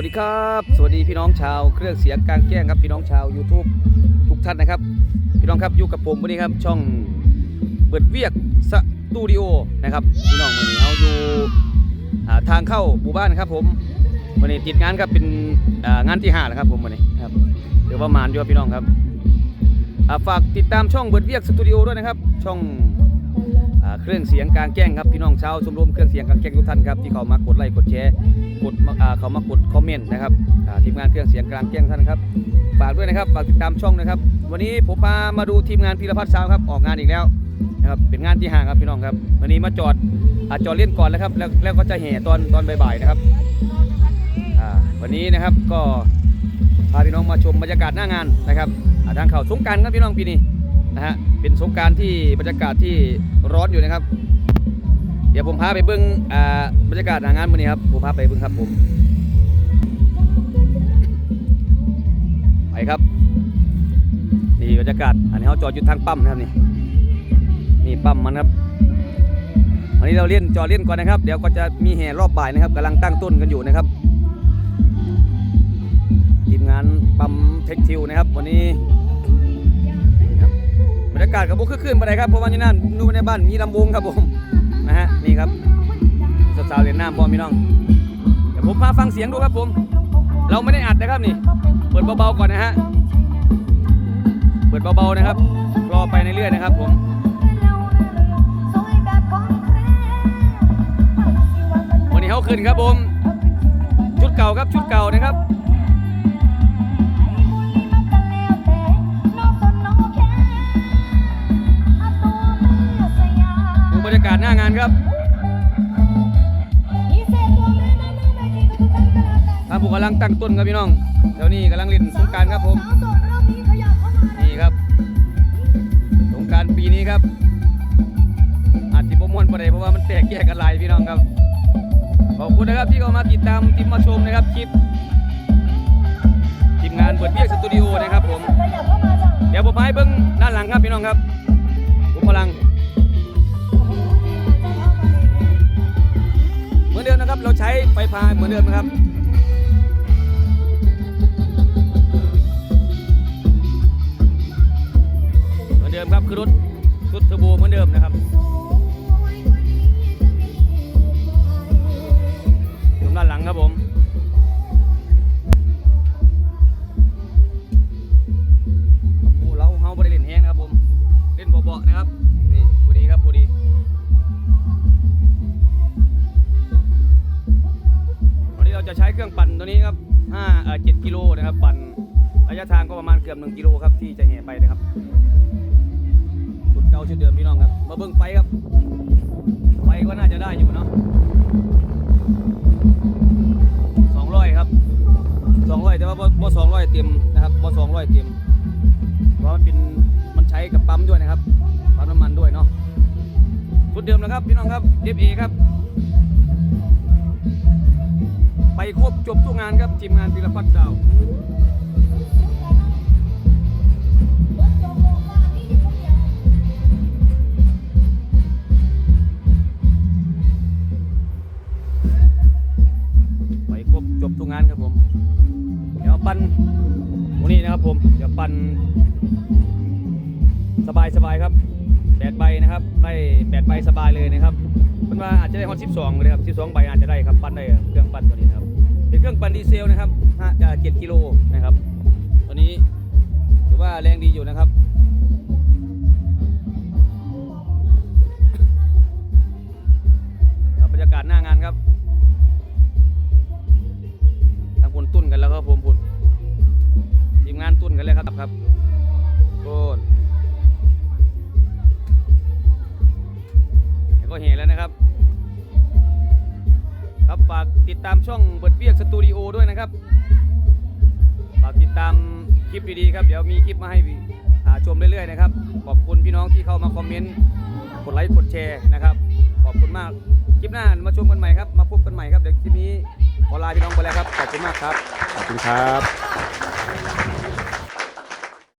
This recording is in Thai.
วัสดีครับ สวัสดีพี่น้องชาวเครื่องเสียงกลางแจ้งครับพี่น้องชาว YouTube ทุกท่านนะครับ พี่น้องครับอยู่กับผมวันนี้ครับช่องเปิดเวียกสตูดิโอนะครับพี่น้องวันนี้เราอยู่ทางเข้าหมู่บ้านครับผมวันนี้ติดงานครับเป็นงานที่หาแล้วครับผมวันนี้ครับเดี๋ยวประมาณอยู่ครับพี่น้องครับฝากติดตามช่องเปิดเวียกสตูดิโอด้วยนะครับ ช่อง เครื่องเสียงกลางแจ้งครับพี่น้องชาวชมรมเครื่องเสียงกลางแจ้งทุกท่านครับที่เขามากดไลค์กดแชร์กดเขามากดคอมเมนต์นะครับทีมงานเครื่องเสียงกลางแจ้งท่านครับฝากด้วยนะครับฝากติดตามช่องนะครับ วันนี้ผมพามาดูทีมงานพีรพัฒน์ซาวครับออกงานอีกแล้วนะครับเป็นงานที่ห่างครับพี่น้องครับ วันนี้มาจอดอาจอดเล่นก่อนแล้วครับแล้วแล้วก็จะแห่ตอนตอนบ่ายๆนะครับวันนี้นะครับก็พาพี่น้องมาชมบรรยากาศหน้างานนะครับทางเขาสงการครับพี่น้องปีนี้ นะฮะเป็นสงกรารที่บรรยากาศที่ร้อนอยู่นะครับ เดี๋ยวผมพาไปเบิ้งอ่าบรรยากาศหางานวันนี้ครับผมพาไปเบิ้งครับผมไปครับนี่บรรยากาศอันนี้เขาจอดอยู่ทางปั๊มนะครับนี่นี่ปั๊มมันครับวันนี้เราเล่นจอดเล่นก่อนนะครับ เดี๋ยวก็จะมีแห่รอบบ่ายนะครับกำลังตั้งต้นกันอยู่นะครับทีมงานปั๊มเทคทิวนะครับ วันนี้ากาศกับบุกขึ้นไปไหนครับเพราะว่าที่นั่นดูในบ้านมีลำวงครับผมนะฮะนี่ครับสาวๆเรียนน้ำพ่อพี่น้องเดี๋ยวผมพาฟังเสียงดูครับผม เราไม่ได้อัดนะครับนี่ เปิดเบาๆก่อนนะฮะเปิดเบาๆนะครับรอไปในเรื่อยนะครับผมวันนี้เขาขึ้นครับผม ชุดเก่าครับชุดเก่านะครับ ครับทางผมกำลังตั้งต้นครับพี่น้องแถวนี้กำลังเล่นสงการครับผมนี่ครับสงการปีนี้ครับอาจจะประมวลประเดี๋ยวเพราะว่ามันแตกแยกกันหลายพี่น้องครับขอบคุณนะครับที่เข้ามาติดตามติดมาชมนะครับคลิปทีมงานเปิดเบียกสตูดิโอนะครับผมเดี๋ยวผมมาให้เบิ้งด้านหลังครับพี่น้องครับผมพลัง ไฟพายเหมือนเดิมนะครับเหมือนเดิมครับคือรถรถเทอร์โบเหมือนเดิมนะครับชมด้านหลังครับผมโอ้เราเฮาบริเล่นแห้งนะครับผมเล่นเบาๆนะครับ เครื่องปั่นตัวนี้ครับ5เอ่อ7กิโลนะครับ ปั่นระยะทางก็ประมาณเกือบ1กิโลครับที่จะแห่ไปนะครับชุดเก่าชุดเดิมพี่น้องครับ มาเบิ่งไฟครับ ไฟก็น่าจะได้อยู่เนาะ200ครับ200แต่ว่าบ่บ่200เต็มนะครับบ่200เต็มเพราะมันเป็นมันใช้กับปั๊มด้วยนะครับปั๊มน้ำมันด้วยเนาะชุดเดิมนะครับพี่น้องครับ FA ครับ ครบจบทุกงานครับทีมงานพิรพัฒน์ดาวไปครบจบทุกงานครับผม เดี๋ยวปั่นวันนี้นะครับผม เดี๋ยวปั่นสบายสบายครับแปดใบนะครับได้แปดใบสบายเลยนะครับมันว่าอาจจะได้ฮอตสิบสองเลยครับสิบสองใบอาจจะได้ครับปั่นได้เครื่องปั่นตัวนี้นครับ เป็นเครื่องปั่นดีเซลนะครับห้าเอ่อเจ็ดกิโลนะครับตัวนี้ถือว่าแรงดีอยู่นะครับบรรยากาศหน้างานครับทางคนตุ้นกันแล้วครับผมพุ่นทีมงานตุ้นกันเลยครับครับโอ้นแล้วก็เห็นแล้วนะครับากติดตามช่องเบิดเวียกสตูดิโอด้วยนะครับฝากติดตามคลิปดีๆครับ เดี๋ยวมีคลิปมาให้หาชมเรื่อยๆนะครับ ขอบคุณพี่น้องที่เข้ามาคอมเมนต์กดไลค์กดแชร์นะครับ ขอบคุณมากคลิปหน้ามาชมกันใหม่ครับ มาพบกันใหม่ครับ เดี๋ยวคลิปนี้ขอลาพี่น้องไปแล้วครับ ขอบคุณมากครับ ขอบคุณครับ